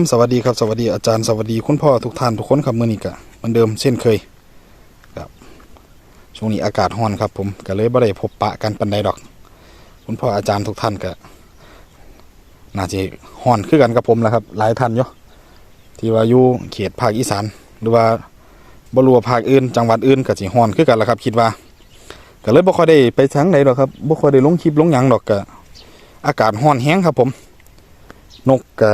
ผมสวัสดีครับสวัสดีอาจารย์สวัสดีคุณพ่อทุกท่านทุกคนครับมื่อนี้ก็เหมือนเดิมเช่นเคยครับช่วงนี้อากาศร้อนครับ ผมก็เลยบ่ได้พบปะกันปันใดดอก คุณพ่ออาจารย์ทุกท่านก็น่าจะร้อนคือกันกับผมแล้วครับ หลายท่านอยู่ที่ว่าอยู่เขตภาคอีสาน หรือว่าบรู้ว่าภาคอื่น จังหวัดอื่นก็สิร้อนคือกันแหละครับ คิดว่าก็เลยบ่ค่อยได้ไปทางไหนดอกครับบ่ค่อยได้ลงคลิปลงหยังดอกก็อากาศร้อนแฮงครับ ผม นกก็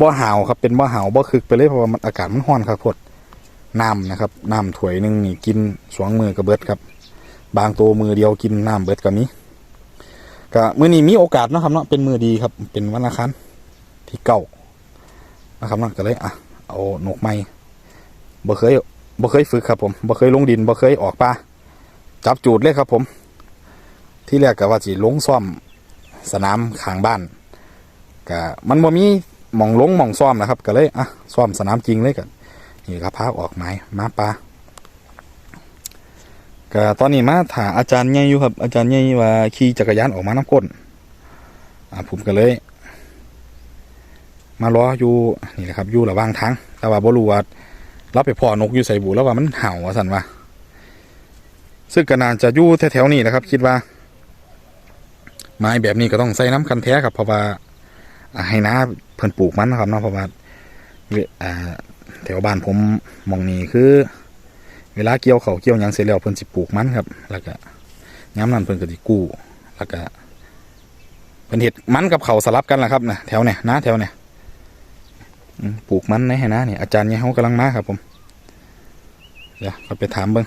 บ่อหาวครับเป็นบ่อหาวบ่อคึกไปเลยเพราะว่ามันอากาศมันร้อนครับพดน้ำนะครับน้ำถ้วยหนึ่งนี่กินสองมือก็เบิดครับ บางตัวมือเดียวกินน้ำเบิดก็มีก็มื้อนี้มีโอกาสนะครับเนาะเป็นมือดีครับ เป็นวันอังคารที่เก้านะครับเนาะก็เลยอะเอาหนกไม้บ่เคยบ่เคยฝึกครับผมบ่เคยลงดินบ่เคยออกป่าจับจูดเลยครับผม ที่แรกก็ว่าสิลงซ่อมสนามข้างบ้านก็มันบ่มี มองลงมองซ้อมนะครับ ก็เลยอะซ้อมสนามจริงเลยกันนี่ครับพาออกไม้มาปลาก็ตอนนี้มาถาอาจารย์ใหญ่อยู่ครับ อาจารย์ใหญ่ว่าขี่จักรยานออกมาน้ำก้นอะผมก็เลย มารออยู่นี่แหละครับอยู่ระหว่างทางแต่ว่าบรูว่าเราไปพ่อนกอยู่ใส่บูแล้วว่ามันเห่าสันว่าซึ่งก็น่าจะอยู่แถวๆนี้นะครับ คิดว่า ไม้แบบนี้ก็ต้องใส่น้ำคันแท้ครับเพราะว่า ให้น้าเพิ่นปลูกมันนะครับเนาะเพราะว่าเอ่าแถวบ้านผมมองนี้คือ เวลาเกี่ยวเขาเกี่ยวยังเสร็จแล้วเพิ่นสิปลูกมันครับ แล้วก็ย้ำนั้นเพิ่นก็สิกู้แล้วก็เพิ่นเฮ็ดมันกับเขาสลับกันแหละครับนะแถวเนี่ยนะแถวเนี่ยปลูกมันในให้นะเนี่ยอาจารย์เนี่ยเขากำลังมาครับ ผมเดี๋ยวเราไปถามเบิ่ง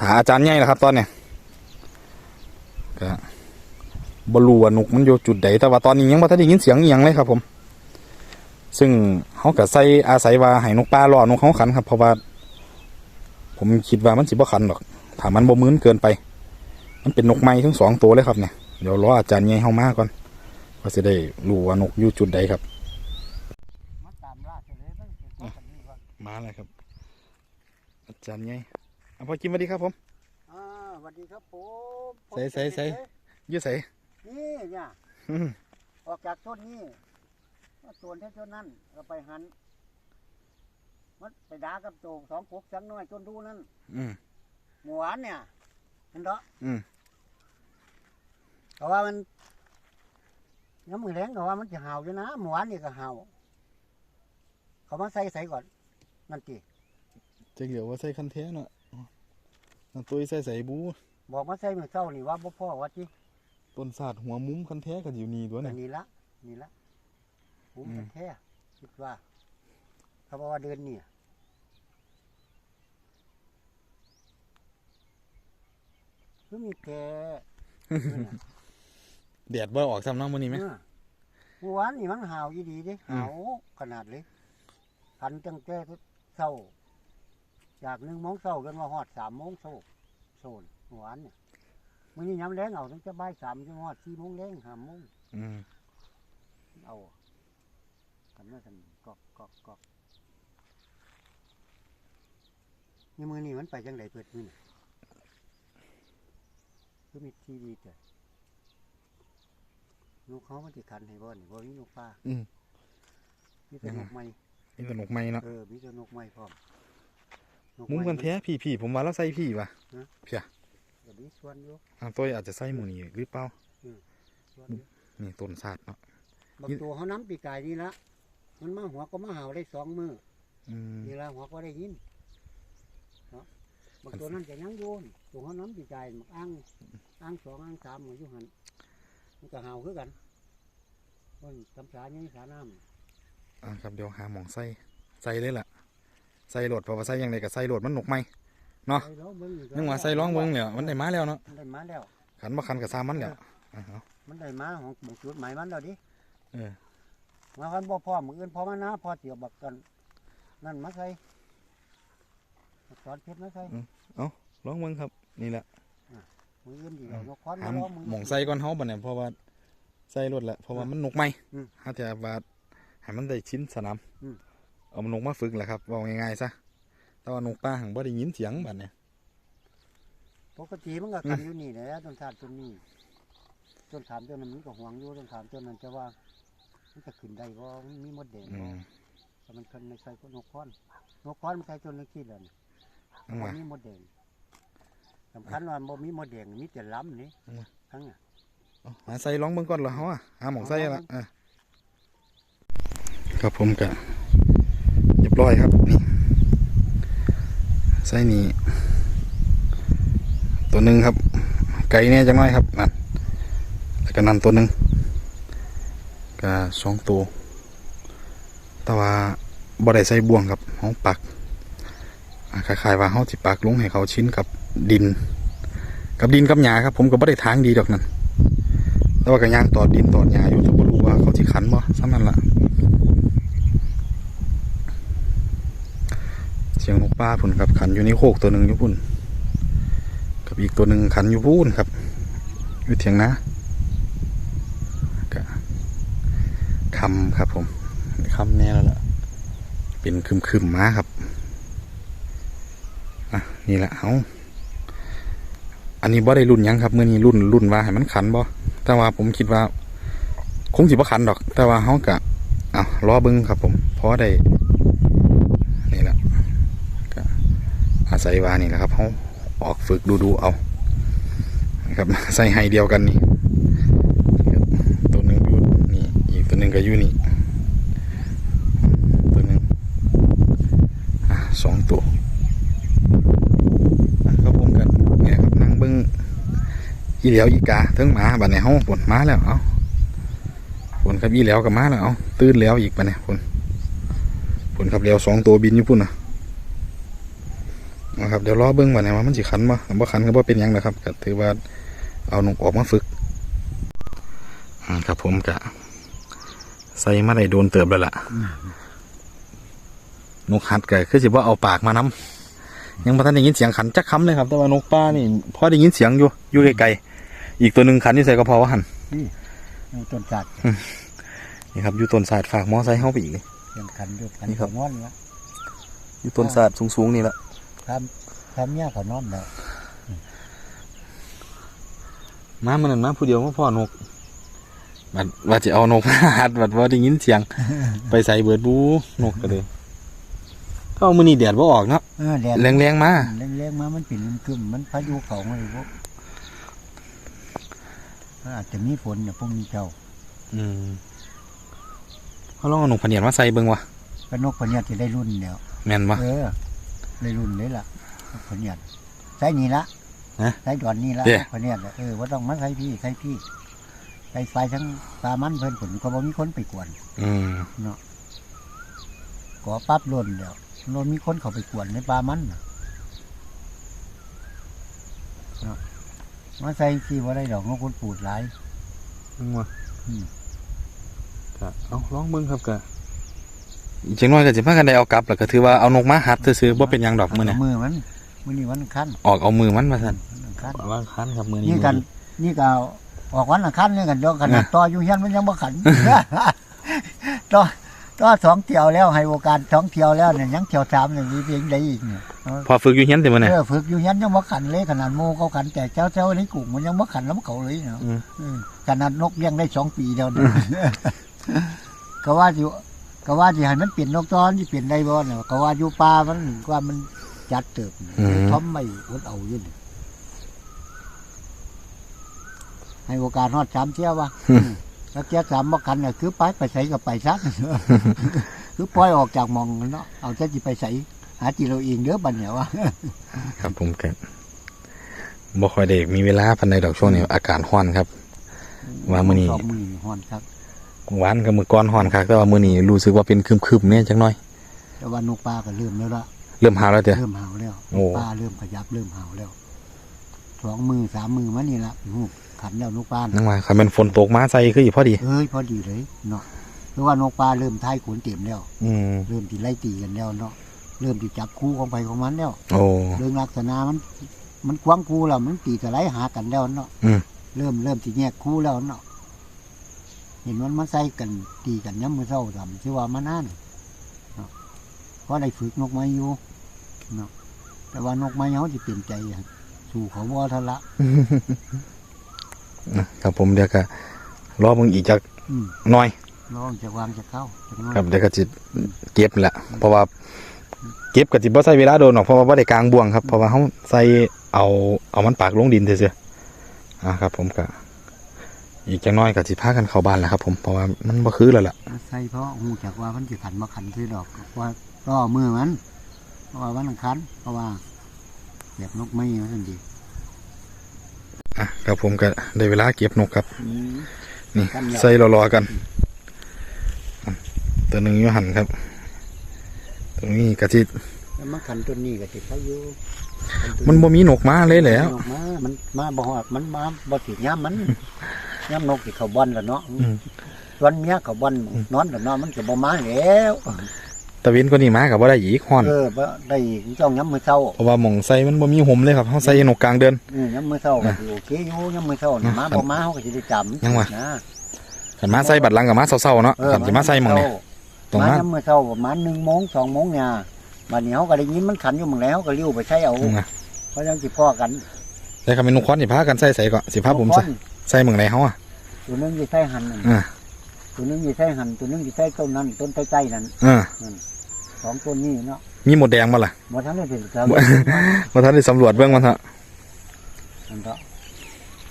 ถามอาจารย์ใหญ่แล้วครับ ตอนเนี้ยก็ บรูว่านกมันอยู่จุดใดแต่ว่าตอนนี้ยังบ่ทันได้ยินเสียงอหยังเลยครับผม ซึ่งเขาก็ใส่อาศัยว่าให้นกป่ารอนกเขาขันครับเพราะว่า ผมคิดว่ามันสิบ่ขันหรอกถ้ามันบ่มื้นเกินไป มันเป็นนกไม้ทั้งสองตัวเลยครับเนี่ยเดี๋ยวรออาจารย์ใหญ่เฮามาก่อนก็สิได้รู้ว่านกอยู่จุดใดครับมาตามล่าเฉลยมันสิพบกันนี่ว่ามาเลยครับ อาจารย์ใหญ่เอาพ่อกินสวัสดีครับผมอ่าสวัสดีครับผมใส่ใส่ใส่อยู่ไส นี่เนี่ยอืมออกจากต้นนี้มาส่วนแค่ต้นนั้นก็ไปหันมันไปด่ากับโจงสองพกสังน้อยจนดูนั่นอืมหมูหวานเนี่ยเห็นเนาะอืมเพราะว่ามันน้ำมือแรงเพราะว่ามันจะเห่าอยู่นะหมูหวานนี่ก็เห่าเขามาใส่ใส่ก่อนนั่นจีจะเหลียวว่าใส่คันแท้เนาะนั่นตัวใส่ใส่บูบอกมาใส่มือเจ้านี่ว่าบ่พ่อว่าจี ต้นศาสตร์หัวมุ้มคันแท้กันอยู่นี่ตัวแต่เนี่ย นี่ละนี่ละผมอืม แท้ๆคิดว่า เขาบอกว่าเดือนนี้คือมีแกแดดบ่ออกซ้ำเน้องมื้อนี้ไหมเออเมื่อวานนี่มันหาวยี่ดีเดิอืม หาวขนาดเลยพันตั้งแต่เศร้า จากหนึ่งโมงเศร้าจนมาหอดสามโมงโซโซนเมื่อวานเนี่ย มื่อนี้ย้ำแรงเอาตั้งแต่บ่ายสามจนหอดสี่โมงแรงห้าโมงอืมเอาทำนั่นทำกอกกอกกอกนี่มือนี่มันไปจังไดเปิดมือนี่คือมีทีวีแต่นกเขามันติขันให้บ่นี่บ่มีนกฟ้าอืมมีแต่นกไม้นี่ตัวนกไม้เนาะเออมีแต่นกไม้พร้อมนกมุ้มไคันแท้พี่พี่ผมว่าเราใส่พี่ว่ะ ก็มีส่วนอยู่อ่าตัวอาจจะใส่หมูนี่หรือเปล่าส่วนอยู่นี่ต้นศาสตร์เนาะบางตัวเขาน้ำปีกายนี่ละมันมาหัวก็มาเห่าได้สองมืออืมนี่ละหัวก็ได้ยินเนาะบางตัวนั้นจะยังโยนตัวเขาน้ำปีกายมันอ้างอ้างสองอ้างสามมันอยู่หันมันก็เห่าคือกันคนกำสานี่สาน้ำอ่าครับเดี๋ยวหาหมองใส่ใส่เลยล่ะใส่โหลดเพราะว่าใส่ยังไงก็ใส่โหลดมันนกไม้ เนาะใส่ร้องเบิ่งอยู่ยังว่าใส่ร้องเบิ่งแล้วมันได้มาแล้วเนาะมันได้มาแล้วขันบ่ขันกับซามันแล้วอ่าเอามันได้มาของบางจุดหมายมันแล้วดิเออมาคันบ่พอมืออื่นพอมานะพอเตียวบักกันนั่นมาใส่อักษรเพชรมาใส่ลองเบิ่งครับ นี่แหละมืออื่นดีเอานกควันหามาล้อมมือหมองใส่ก่อนเฮาบัดเนี่ยเพราะว่าใส่รถแหละเพราะว่ามันนกไม้อืมถ้าจะว่าให้มันได้ชิ้นสนามอืมเอามันนกมาฝึกแหละครับว่าง่ายๆซะ แต่ว่านกป่าหังบ่ได้ยินเสียงบัดเนี่ยปกติมันก็กันอยู่นี่แหละต้นชาติต้นนี้แต้นขามต้นนั้นมันก็ห่วงอยู่ต้นขามต้นนั้นจะว่ามันจะขึ้นได้บ่มันมีมดแดงอืบ่มแต่มันคนในใส่ก็นกค้อนนกค้อนมันใส่ต้นเล็กที่เลยนั่งบ่มา มีมดแดงสำคัญว่าบ่มีมดแดงมีแต่ล้ำนี่อืม ทั้งอะ เอาหาใส่ลองเบิ่งก่อนเหรอเฮาอะหาหมองใส่ละอะครับผมก็เรียบร้อยครับนี่ ใส่นี่ตัวหนึ่งครับ ไก่เนี่ยจังน้อยครับนั่นแล้วก็นั่นตัวหนึ่งก็สองตัว แต่ว่าบ่ได้ใส่บ่วงครับเฮาปักคล้ายๆว่าเฮาสิปักลงให้เขาชิ้นกับดิน กับดินกับหญ้าครับ ผมก็บ่ได้ทางดีดอกนั่นแต่ว่าก็ย่างตอดดินตอดหญ้าอยู่แต่บ่รู้ว่าเขาสิขันบ่ซ้ำนั่นล่ะ ป้าพุ่นครับขันอยู่ในโคกตัวหนึ่งอยู่พุ่นกับอีกตัวหนึ่งขันอยู่พุ่นครับอยู่เถียงนาก็คำครับผมคำแน่แล้วล่ะเป็นคึมคึมมาครับอะนี่แหละเอาอันนี้บ่ได้รุ่นยังครับเมื่อนี้รุ่นรุ่นว่าให้มันขันบ่แต่ว่าผมคิดว่า คงสิบ่ขันดอก แต่ว่าเฮากะเอารอเบิ่งครับผมพอได้นี่แหละก็ อาศัยว่านี่แหละครับเฮาออกฝึกดูดูๆเอานะครับใส่ให้เดียวกันนี่ตัวหนึ่งอยู่นี่อีกตัวหนึ่งก็อยู่นี่ตัวหนึงอะสองตัวอะครับผมกันเนี่ยครับนั่งเบิ่งอีเหลียวอีกาเทิงหมาบัดในห้องปวดมาแล้วเอาผลครับอีเหลียวกับมาแล้วเอาตื่นแล้วอีกบัดเนี่ยผลผลครับเหลียวสองตัวบินอยู่พุ่นนะ เอาครับเดี๋ยวรอเบิ้งบัดเนี่ยว่ามันสิขันบ่ถ้าบ่ขันก็บ่เป็นหยังนะครับก็ถือว่าเอานกออกมาฝึกอ่าครับผมกะใส่มาได้โดนเติบแล้วล่ะนกหัดก็คือสิว่าเอาปากมานํยังบ่ทันได้ยินเสียงขันจักคำเลยครับ แต่ว่านกป้านี่พอได้ยินเสียงอยู่อยู่ไกลๆอีกตัวหนึ่งขันอยู่ใส่กระเพราว่าหันนี่ต้นจัดนี่ครับอยู่ต้นสาดฝากมอไซค์เข้าไปอีกนี่ยังขันอยู่ขันนี่ครับเขานอนละอยู่ต้นสาดสูงๆนี่แหละ ทำทำเนี่ยเขานอนแล้วมามันนั่นมาผู้เดียวมาพ่อนกบัดว่าจะเอานกมาหัดบัดว่าได้ยินเสียง ไปใส่เบิดบูนกก็เลยก็เอามือนี่แดดว่าออกเนาะเออแดดแรงๆมาแรงๆมามันเป็นกึ่มๆมันพายุเขามาเลยพวกอาจจะมีฝนเนี่ยพวกนี้เจ้า อืมเขาลองเอานกพะเนียดมาใส่เบิ่งวะก็นกพะเนียดจะได้รุ่นแล้วแม่นปะเออ ได้รุ่นเลยล่ะนกพะเนียดใส่นี่ละฮะใส่ดอนนี่ละเด้นกพะเนียดน่ะเออว่าต้องมาใส่พี่ใส่พี่ใส่ไฟทั้งปลามันเพิ่นผลก็บ่มีคนไปกวนอืมก่อปั๊บล่นเดี๋ยวล่นมีคนเข้าไปกวนในปลามันน่ะเนาะมาใส่ที่ว่าได้ดอกนกคนปูดหลายเบิ่งวะอืม ก็เอาลองเบิ่งครับก็ อีกจังน้อยก็สิพากันได้เอากลับแล้วก็ถือว่าเอานกมาหัดซื่อๆบ่เป็นหยังดอกมื้อนี้เามือมันมือนี่วันอังคันออกเอามือมันมาซั่นวันอังคันว่าคันครับมื้อนี้นี่กันนี่ก็ออกวันอังคันนี่กันเดียวกันต่ออยู่เฮียนมันยังบ่ขัน ต่อต่อสองเที่ยวแล้วให้โอกาสสองเที่ยวแล้วเนี่ยยังเที่ยวสามเนี่ยมีเพียงใดอีกเนี่ยพอฝึกอยู่เฮียนแต่มื้อนี้เออฝึกอยู่เฮียนยังบ่ขันเลยขนาดโมเขาขันแต่เจ้าเจ้าในกลุ่มมันยังบ่ขันแล้วเขาเลยเนาะอืมเออขนาดนกเลี้ยงได้สองปีเดียวเนี่ยก็ว่าอยู่ ก็ว่าสิให้มันเปลี่ยนนกตอนที่เปลี่ยนได้บ่เนี่ยก็ว่าอยู่ป่ามันว่ามันจัดเติบอืมทอมไม่อดเอาอยู่นี่ให้โอกาสฮอดสามเที่ยววะแล้วเที่ยวสามบ่คันน่ะคือไปไปใส่ก็ไปซักคือปล่อยออกจากหมองเนาะเอาจะจิไปใส่หาจิเราเองเด้อบัดเนี่ยวะ ครับผมก็บ่ค่อยได้มีเวลาปานใดดอกช่วงนี้อากาศร้อนครับ ว่ามื้อนี้ สองมื้อนี้ฮ้อนครับ หวานกับมื้อก่อนร้อนคักแต่ว่ามื้อนี้รู้สึกว่าเป็นครึมๆเนี่ยจักหน่อย แต่ว่านกปลาก็เริ่มแล้วละเริ่มหาวแล้วเด้อเริ่มเห่าแล้วโอ้นกปลาเริ่มขยับเริ่มเห่าแล้วสองมือสามมือมานี่ละหูขันแล้วนกปลานั่งว่าคันแม่นฝนตกมาใส่คืออีพอดีเอ้ยพอดีเลยเนาะเพราะว่านกปลาเริ่มท้ายขนเต็มแล้วอืมเริ่มที่ไล่ตีกันแล้วเนาะเริ่มที่จับคู่ของไปของมันแล้วโอ้เรื่องลักษณะมัน มันกว้างคู่แล้วมันตีสไลด์หากันแล้วเนาะอืมเริ่มเริ่มที่แยกคู่แล้วเนาะ เห็นมันมาใส่กันตีกันย้ำมือเศร้าทำชื่อว่ามันนั่นเนาะเพราะได้ฝึกนกไม้อยู่เนาะแต่ว่านกไม้เขาจะเปลี่ยนใจอะสู่เขาว่าทะละนะครับผมเดี๋ยวก็รอมึงอีกจักอืมหน่อยลองจะวางจะเข้าจะน้อยครับเดี๋ยวก็จิเก็บแหละเพราะว่า เก็บก็จิบ่ใช้เวลาโดนหรอกเพราะว่าบ่ได้กลางบ่วงครับเพราะว่าเฮาใส่เอาเอามันปากลงดินซื่อๆอ่าครับ ผมก็ อีกจักหน้อยก็สิพากันเข้าบ้านแล้วครับ ผมเพราะว่ามันบ่คือแล้วล่ะใส่เพราะหูจากว่ามันจะขันมาขันคือดอกว่าล่อมือมัน เพราะว่าวันอังคัน เพราะว่าแบบนกไม่มาสันดีอะครับผมก็ได้เวลาเก็บนกครับอืมนี่กันแล้วใส่รอๆกันอะตัวหนึงอยู่หั่นครับ ตัวนี้ก็สิแล้วมาขันตัวนี้ก็ติดเขาอยู่ขัตัวมันบ่มีนกมาเลยแหล้วนกมามันมาบ่ฮอดมันมาบ่ถึงย่ามมัน ย่ามนกที่เขาบอนแล้วเนาะอืมส่วนเมียเขาบอนนอนแล้วเนาะมันก็บ่มาแล้วตะเวนก็นี่มาก็บ่ได้อีกฮ้อนเออบ่ได้อีกต้องย้ำมือเช้าเพราะว่าหม่องใส่มันบ่มีห่มเลยครับเฮาใส่นกกลางเดือนอืมย้ำมือเช้าก็สิโอเคอยู่ย้ำมือเช้านี่อะมาบ่มาเฮาก็สิได้จำยังวะนะคันมาใส่บัดหลังก็มาเช้าๆเนาะเออคันสิมาใส่หม่องเนี่ยตรงมานั้นย้ำมือเช้าประมาณ1โมง2โมงเนี่ยบัดนี้เฮาก็ได้ยินมันขันอยู่หม่องแล้วก็เลี้ยวไปใช้เอาอืมอะเพราะยังสิพ้อกันแต่คำเป็นนกคอนสิพากันใส่ใส่ก็สิพาผมใส่ ใส่หม่องไหนเฮาอะตัวหนึงสิใส่หันนั่นอ่าตัวหนึงสิใส่หัน ตัวหนึงสิใส่ต้นนั้น ต้นใกล้ๆนั่นเออสองต้นนี้เนาะมีหมดแดงบ่ล่ะบ่ทันได้เป็นครับบ่ทันได้สำรวจเบิ่งมันเถอะนั่นเถอะ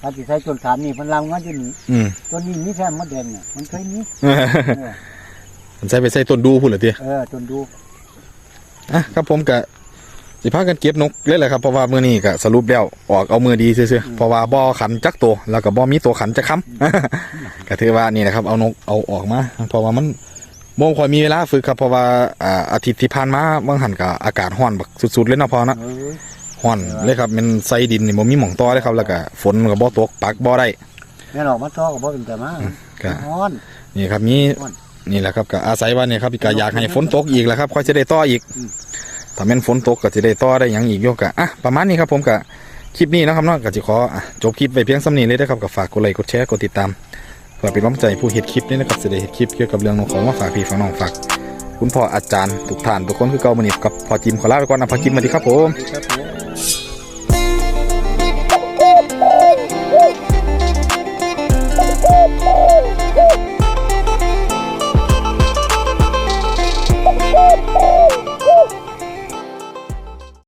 ถ้าสิใส่ต้นขามนี่เพิ่นลำมาอยู่นี่อืมต้นนี้มีแค่มดแดงเนี่ยมันเคยมีเออเออมันใส่ไปใส่ต้นดูพุ่นล่ะติเออต้นดูอะครับผมก็ สิพากันเก็บนกเลยแหละครับเพราะว่ามื้อนี้ก็สรุปแล้วออกเอามือดีซื่อๆเพราะว่าบ่ขันจักตัวแล้วก็บ่มีตัวขันจักคำก็ถือว่านี่นะครับเอานกเอาออกมา เพราะว่ามันบ่ค่อยมีเวลาฝึกครับเพราะว่าอ่าอาทิตย์ที่ผ่านมาบางหันก็อากาศร้อนบักสุดๆเลยเนาะพอเนาะเออร้อนเลยครับมันใส่ดินนี่บ่มีหม่องต่อเลยครับ แล้วก็ฝนก็บ่ตกปักบ่ได้แม่นออกมาต่อก็บ่เป็นแต่มาก็ฮ้อนนี่ครับมีอ้วนนี่แหละครับก็อาศัยว่านี่ครับก็อยากให้ฝนตกอีกแหล้วครับค่อยจะได้ต่ออีกอืม ถ้าแม่นฝนตกก็จะได้ต่อได้อยังอีกโยกะอะประมาณนี้ครับผมกะคลิปนี้นะครับเนาะก็จะขออะจบคลิปไปเพียงสำนีเลยนะครับก็ฝากกดไลค์กดแชร์กดติดตามเพื่อเป็นกำลังใจผู้เห็ดคลิปนี้นะครับจะได้เห็ดคลิปเกี่ยวกับเรื่องของมาฝากพี่ฝากน้องฝากคุณพ่ออาจารย์ทุกท่านทุกคนคือเก่ามานี่กับพ่อจิมขอลาไปก่อนนะพ่อจิมสวัสดีครับผมครับผม